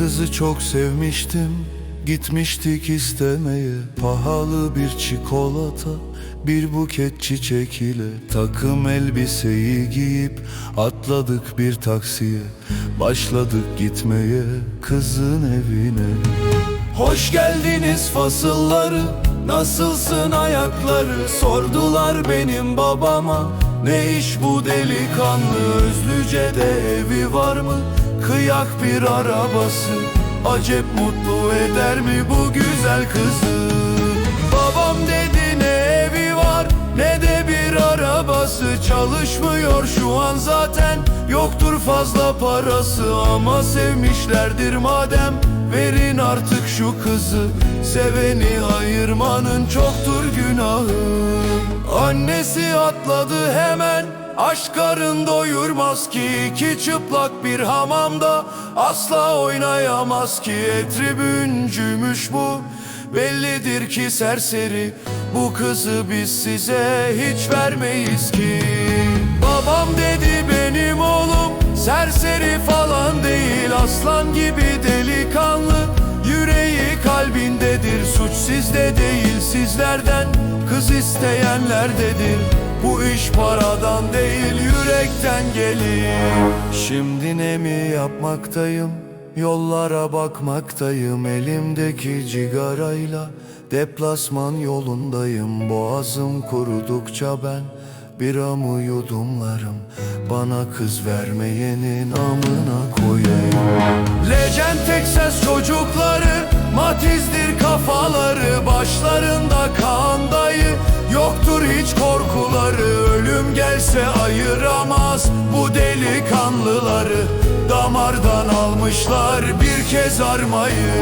kızı çok sevmiştim Gitmiştik istemeye. Pahalı bir çikolata Bir buket çiçek ile. Takım elbiseyi giyip Atladık bir taksiye. Başladık gitmeye Kızın evine. Hoş geldiniz fasılları Nasılsın ayakları? Sordular benim babama Ne iş bu delikanlı? Özlüce'de evi var mı Kıyak bir arabası Acep mutlu eder mi bu güzel kızı? Babam dedi ne evi var Ne de bir arabası. Çalışmıyor şu an zaten Yoktur fazla parası. Ama sevmişlerdir madem Verin artık şu kızı Seveni ayırmanın çoktur günahı. Annesi atladı hemen Aşk karın doyurmaz ki. İki çıplak bir hamamda Asla oynayamaz ki. E, tribüncümüş bu Bellidir ki serseri. Bu kızı biz size hiç vermeyiz ki. Babam dedi benim oğlum Serseri falan değil aslan gibi delikanlı suç sizde değil sizlerden Kız isteyenlerdedir bu iş paradan değil yürekten gelir. Şimdi ne mi yapmaktayım? Yollara bakmaktayım. Elimdeki cigarayla Deplasman yolundayım. Boğazım kurudukça ben Biramı yudumlarım Bana kız vermeyenin amına koyayım. Legend Texas çocukları Matizdir korkuları Ölüm gelse ayıramaz. Bu delikanlıları Damardan almışlar bir kez armayı